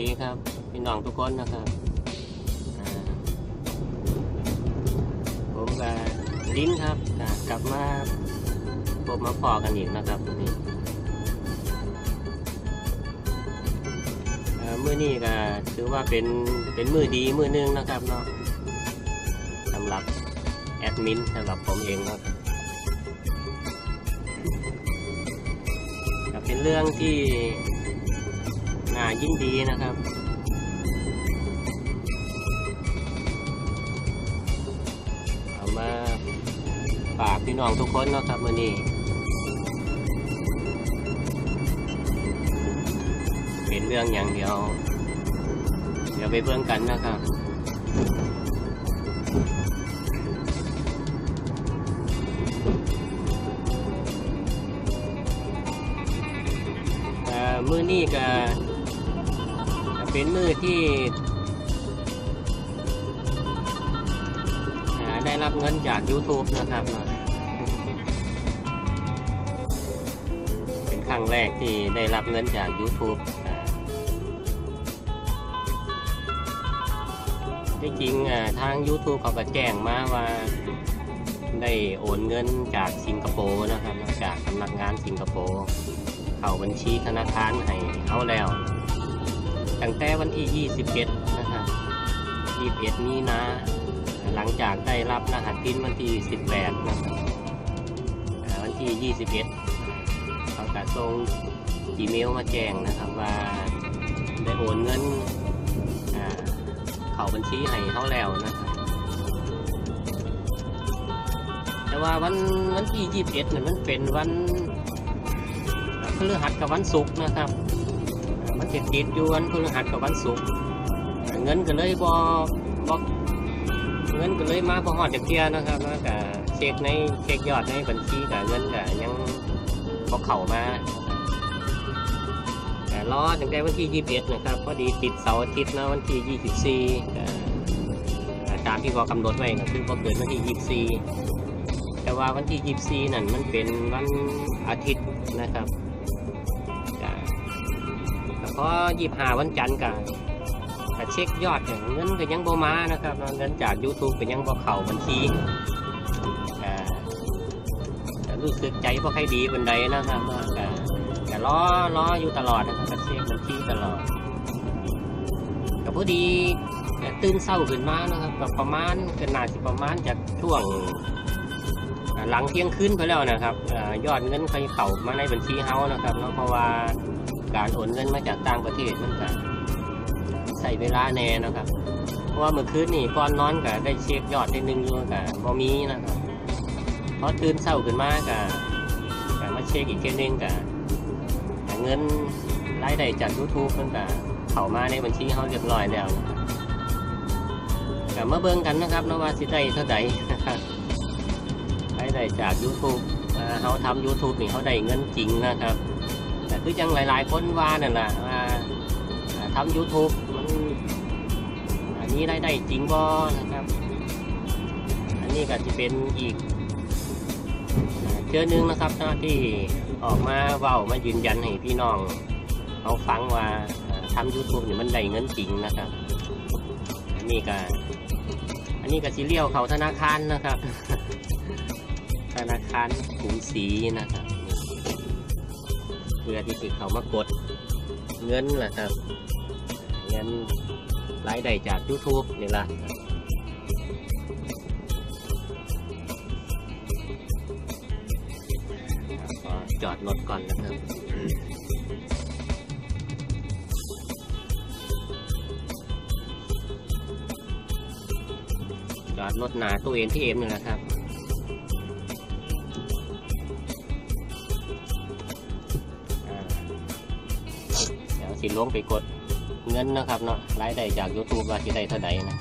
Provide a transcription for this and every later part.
ดีครับ พี่น้องทุกคนนะครับผมกับลิ้นครับกลับมาพบมาพอกันอีกนะครับวันนี้อ่ามื้อนี้ก็ถือว่าเป็นเป็นมือดีมือหนึงนะครับเนาะสำหรับแอดมินสำหรับผมเองเนาะเป็นเรื่องที่ น่ายินดีนะครับเอามาฝากพี่น้องทุกคนนะครับมื่อนี้เป็นเรื่องอย่างเดียว เดี๋ยวไปเบิ่งกันนะครับเอ่มือนี่ก็ เป็นมือที่ ได้รับเงินจาก YouTube นะครับ เป็นครั้งแรกที่ได้รับเงินจาก YouTube ที่จริงทาง YouTube เขาก็แจ้งมาว่าได้โอนเงินจากสิงคโปร์นะครับ จากสำนักงานสิงคโปร์เข้าบัญชีธนาคารให้เขาแล้ว ตั้งแต่วันที่ 21 นะครับ 21 นี้นะ หลังจากได้รับรหัสพินวันที่ 18 นะครับวันที่ 21เขาก็ส่งอีเมลมาแจ้งนะครับว่าได้โอนเงินเข้าบัญชีให้เขาแล้วนะครับแต่ว่าวันวันที่ 21เนี่ยมันเป็นวันพฤหัสกับวันศุกร์นะครับ อ่ามันติดอยู่วันพฤหัสกับวันศุกร์เงินก็เลยบอบอเงินก็เลยมาพอหอดจากเทียนะครับแล้วก็เช็คในเช็คยอดในบัญชีกับเงินก็ยังพอเข่ามาแต่รอตั้งแต่วันที่ 21 นะครับพอดีติดเสาร์อาทิตย์นะวันที่ 24ก็อ่ตามที่พอกำหนดไว้ก็คือพอเกิดวันที่ 24 แต่ว่าวันที่ 24 นั่นมันเป็นวันอาทิตย์นะครับ พอ25วันจันทร์ก็ก็เช็คยอดเนี่ยเงินก็ยังโบมานะครับเงินจาก YouTube ก็ยังบ่เข้าบัญชีก็ก็รู้สึกใจบ่ค่อยดีบันไดนะครับก็ก็รอรออยู่ตลอดนะครับก็เช็คบัญชีตลอดก็พอดีตื่นเศร้าขึ้นมานะครับก็ประมาณก็น่าสิประมาณจากช่วงหลังเที่ยงคืนไปแล้วนะครับอยอดเงินเคยเข้ามาในบัญชีเฮานะครับเพราะว่า การโอนเงินมาจากต่างประเทศมันก็ใส่เวลาแน่นะครับ เพราะว่าเมื่อคืนนี่ก่อนนอนก็ได้เช็คยอดทีหนึงอยู่ก็บ่มีนะครับพอตื่นเช้าขึ้นมาก็ก็มาเช็คอีกทีหนึงก็ก็เงินรายได้จาก YouTube มันก็เข้ามาในบัญชีเฮาเรียบร้อยแล้วนะครับก็มาเบิ่งกันนะครับนะว่าสิได้เท่าใดนะครับรายได้จาก YouTube อ่าเขาทำ YouTube นี่เขาได้เงินจริงนะครับ แต่คือจังหลายๆคนว่านั่นแหละว่าทำ YouTube มันอันนี้รายได้จริงบ่นะครับ อันนี้ก็จะเป็นอีกเชื้อหนึงนะครับที่ออกมาเว้ามายืนยันให้พี่น้องเขาฟังว่าทำ YouTube นี่มันได้เงินจริงนะครับอันนี้ก็อันนี้ก็สิเลี้ยวเขาธนาคารนะครับ ธนาคารกรุงศรีนะครับ พื่อที่จะเขามากดเงินแหละครับเงินรายได้จาก YouTube นี่ละจอดรถก่อนนะครับจอดรถหนาตู้เอ็นที่เอ็มนี่แหละครับ สิลงไปกดเงินนะครับเนาะรายได้จาก YouTube ว่าสิได้เท่าใดนะ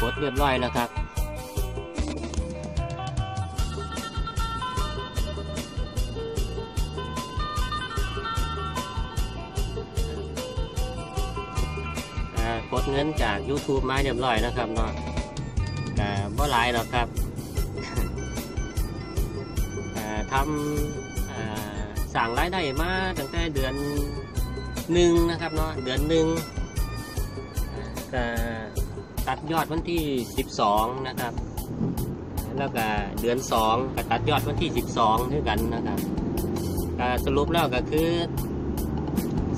กดเรียบร้อยแล้วครับอ่ากดเงินจาก YouTube มาเรียบร้อยนะครับเนาะแต่บ่หลายหรอกครับอ่าทำอ่าสั่งรายได้มาตั้งแต่เดือนหนึ่งนะครับเนาะเดือนหนึ่ง ก็ตัดยอดวันที่ 12 นะครับ แล้วก็เดือน2ก็ตัดยอดวันที่ 12ด้วยกันนะครับก็สรุปแล้วก็คือ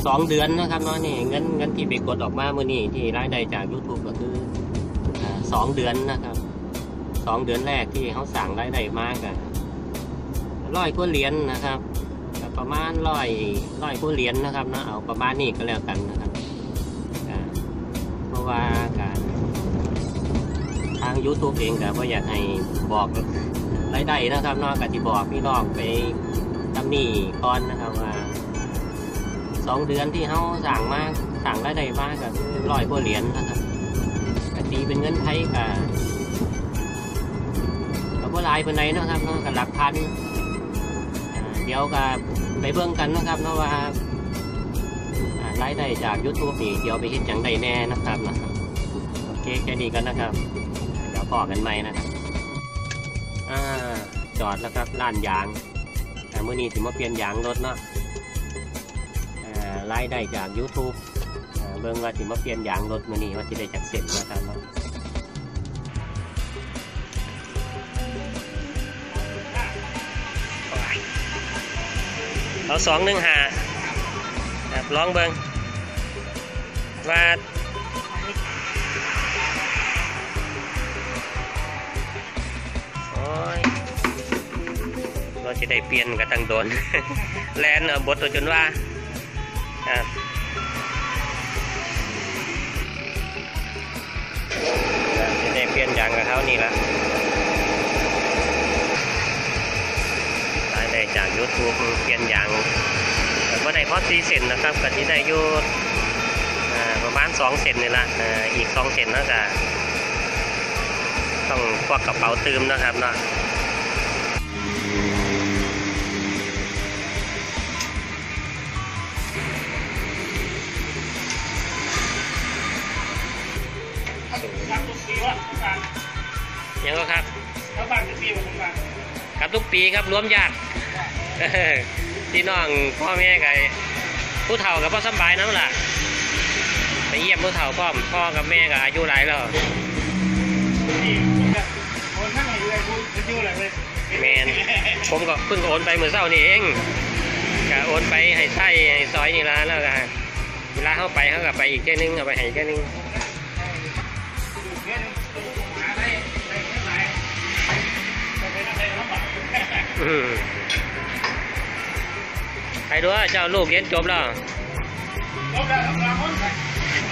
สองเดือนนะครับเนาะนี่เงินเงินที่ไปกดออกมาเมื่อนี้ที่รายได้จาก YouTube ก็คืออ่าสองเดือนนะครับสองเดือนแรกที่เขาสั่งรายได้มากอะร้อยกว่าเหรียญนะครับประมาณร้อยร้อยกว่าเหรียญนะครับนาะเอาประมาณนี้ก็แล้วกันนะครับ ว่าการทาง YouTube เองก็บ่อยากให้บอกรายได้นะครับนาะก็ที่บอกพี่น้องไปทำนี่ก่อนนะครับว่าสองเดือนที่เขาสั่งมากสั่งรายได้มากกับร้อยกว่าเหรียญนะครับกตีเป็นเงินไทยกับกับว่าลายเป็นไรนาะครับนาะกับหลักพันเดี๋ยวกับไปเบิ่งกันนะครับเนาะว่าายได้จาก YouTube นี่เดี๋ยวไปเห็นจังใดแน่นะครับนะโอเคแค่นี้กันนะครับเดี๋ยวพอกันใหมนะครับอ่าจอดแล้วครับร้านยางแต่เมื่อนี้ถึงมาเปลี่ยนยางรถเนาะอ่ารายได้จาก YouTube เบิ่งว่าสิมาเปลี่ยนยางรถมื้อนี้ว่าสิได้จักเสร็จนะครับเนาะเอาสองหนึ่งหารับลองเบิ่ง ว่าโอ้ยเราจะได้เปลี่ยนกันตั้งโดนแลนบทตัวจนว่าจะได้เปลี่ยนยางกับเขานี่ละได้จาก YouTube เปลี่ยนยางแต่ว่าได้พอสีเซนนะครับก็ที่ได้ยู ประมาณสองเซนนี่ละอ่าอีกสองเซนแล้วก็ต้องควักกระเป๋าตืมนะครับเนาะรับทุกปีวะทุกการยังก็ครับแล้วบ้านทุกปีวะทุกการครับทุกปีครับรวมญาติพี่น้องพ่อแม่กับผู้เฒ่ากับพ่อสำบายน้ำล่ะ ไปเยี่ยมผู้เฒ่าพ่อมพ่อกับแม่กับอายุหลายแล้วโอนทั้งไหนเลยคุณจะอยู่อะไรเลยแมนผมก็เพิ่งโอนไปเมื่อเช้านี่เองก็โอนไปให้ไส้ให้ซอยนี่ละแล้วก็เวลาเข้าไปเขาก็ไปอีกแค่นึงเอาไปให้อีกแค่นึงได้ได้เท่าไหร่จะเป็นอะไรลำบากอืมใครดูว่าเจ้าลูกเรียนจบแล้วลบได้ทั้งสามคน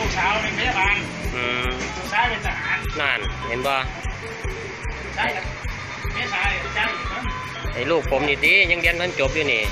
ลูกสาวเป็นพยาบาลอืมลูกชายเป็นทหารนั่นเห็นบ่ใช่ครับเมียชายใช่ครับไอ้ลูกผมนี่ดียังเรียนเพิ่นจบอยู่นี่